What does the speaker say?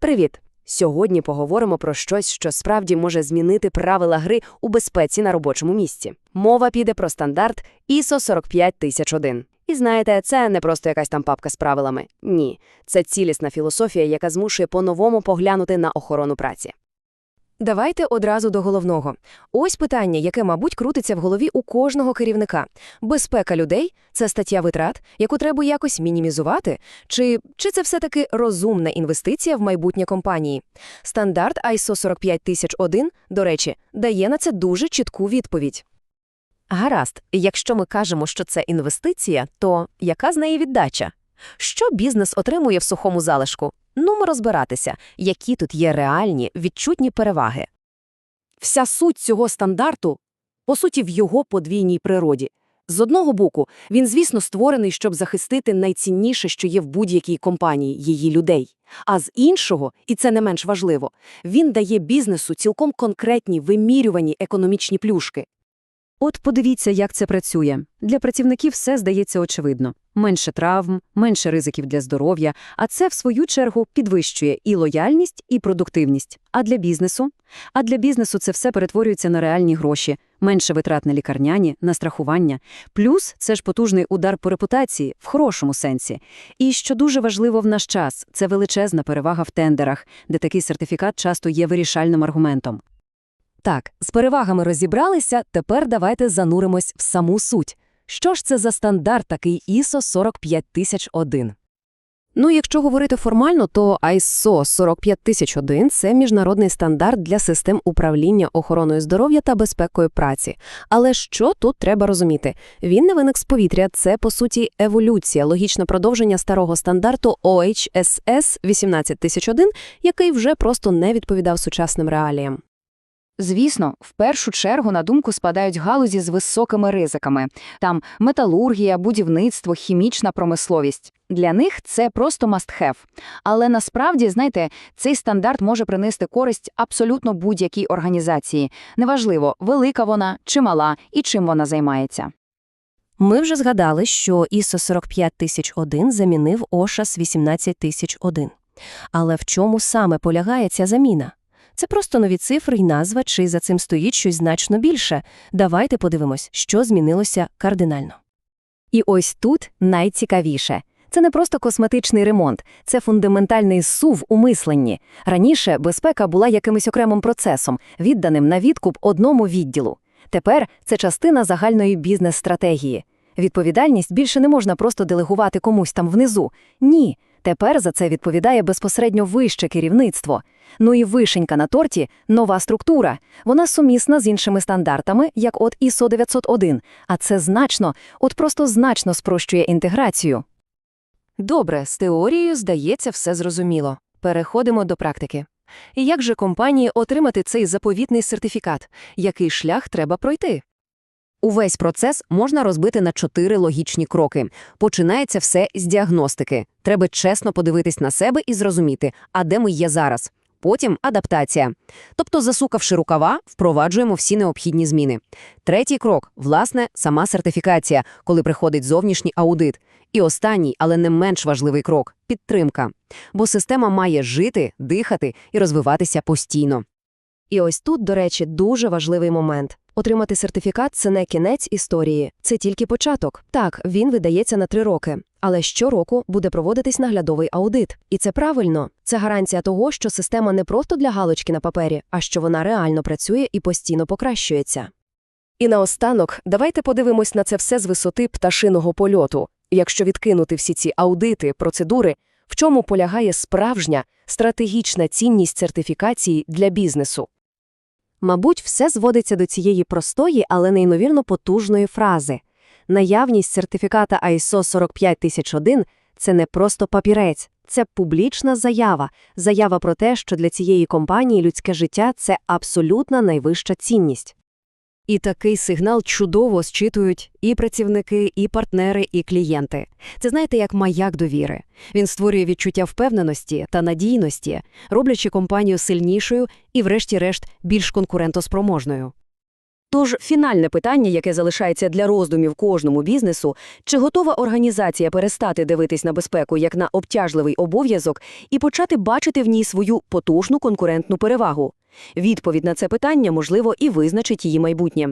Привіт! Сьогодні поговоримо про щось, що справді може змінити правила гри у безпеці на робочому місці. Мова піде про стандарт ISO 45001. І знаєте, це не просто якась там папка з правилами. Ні, це цілісна філософія, яка змушує по-новому поглянути на охорону праці. Давайте одразу до головного. Ось питання, яке, мабуть, крутиться в голові у кожного керівника. Безпека людей – це стаття витрат, яку треба якось мінімізувати? Чи, чи це все-таки розумна інвестиція в майбутнє компанії? Стандарт ISO 45001, до речі, дає на це дуже чітку відповідь. Гаразд, якщо ми кажемо, що це інвестиція, то яка з неї віддача? Що бізнес отримує в сухому залишку? Ну, ми розбиратися, які тут є реальні, відчутні переваги. Вся суть цього стандарту, по суті, в його подвійній природі. З одного боку, він, звісно, створений, щоб захистити найцінніше, що є в будь-якій компанії – її людей. А з іншого, і це не менш важливо, він дає бізнесу цілком конкретні вимірювані економічні плюшки. От подивіться, як це працює. Для працівників все здається очевидно. Менше травм, менше ризиків для здоров'я, а це, в свою чергу, підвищує і лояльність, і продуктивність. А для бізнесу? А для бізнесу це все перетворюється на реальні гроші, менше витрат на лікарняні, на страхування. Плюс це ж потужний удар по репутації, в хорошому сенсі. І, що дуже важливо в наш час, це величезна перевага в тендерах, де такий сертифікат часто є вирішальним аргументом. Так, з перевагами розібралися, тепер давайте зануримось в саму суть. Що ж це за стандарт такий ISO 45001? Ну, якщо говорити формально, то ISO 45001 – це міжнародний стандарт для систем управління охороною здоров'я та безпекою праці. Але що тут треба розуміти? Він не виник з повітря, це, по суті, еволюція, логічне продовження старого стандарту OHSS 18001, який вже просто не відповідав сучасним реаліям. Звісно, в першу чергу на думку спадають галузі з високими ризиками. Там металургія, будівництво, хімічна промисловість. Для них це просто must-have. Але насправді, знаєте, цей стандарт може принести користь абсолютно будь-якій організації. Неважливо, велика вона чи мала і чим вона займається. Ми вже згадали, що ISO 45001 замінив OSHA 18001. Але в чому саме полягає ця заміна? Це просто нові цифри й назва, чи за цим стоїть щось значно більше. Давайте подивимось, що змінилося кардинально. І ось тут найцікавіше. Це не просто косметичний ремонт, це фундаментальний сув у мисленні. Раніше безпека була якимось окремим процесом, відданим на відкуп одному відділу. Тепер це частина загальної бізнес-стратегії. Відповідальність більше не можна просто делегувати комусь там внизу. Ні, тепер за це відповідає безпосередньо вище керівництво. Ну і вишенька на торті – нова структура. Вона сумісна з іншими стандартами, як от ISO 901, а це значно, от просто значно спрощує інтеграцію. Добре, з теорією, здається, все зрозуміло. Переходимо до практики. І як же компанії отримати цей заповітний сертифікат? Який шлях треба пройти? Увесь процес можна розбити на чотири логічні кроки. Починається все з діагностики. Треба чесно подивитись на себе і зрозуміти, а де ми є зараз. Потім адаптація. Тобто, засукавши рукава, впроваджуємо всі необхідні зміни. Третій крок власне, сама сертифікація, коли приходить зовнішній аудит. І останній, але не менш важливий крок підтримка. Бо система має жити, дихати і розвиватися постійно. І ось тут, до речі, дуже важливий момент. Отримати сертифікат – це не кінець історії, це тільки початок. Так, він видається на три роки, але щороку буде проводитись наглядовий аудит. І це правильно. Це гарантія того, що система не просто для галочки на папері, а що вона реально працює і постійно покращується. І наостанок, давайте подивимось на це все з висоти пташиного польоту. Якщо відкинути всі ці аудити, процедури, в чому полягає справжня стратегічна цінність сертифікації для бізнесу? Мабуть, все зводиться до цієї простої, але неймовірно потужної фрази. Наявність сертифіката ISO 45001 – це не просто папірець, це публічна заява. Заява про те, що для цієї компанії людське життя – це абсолютна найвища цінність. І такий сигнал чудово зчитують і працівники, і партнери, і клієнти. Це знаєте, як маяк довіри. Він створює відчуття впевненості та надійності, роблячи компанію сильнішою і, врешті-решт, більш конкурентоспроможною. Тож фінальне питання, яке залишається для роздумів кожному бізнесу, чи готова організація перестати дивитись на безпеку як на обтяжливий обов'язок і почати бачити в ній свою потужну конкурентну перевагу? Відповідь на це питання, можливо, і визначить її майбутнє.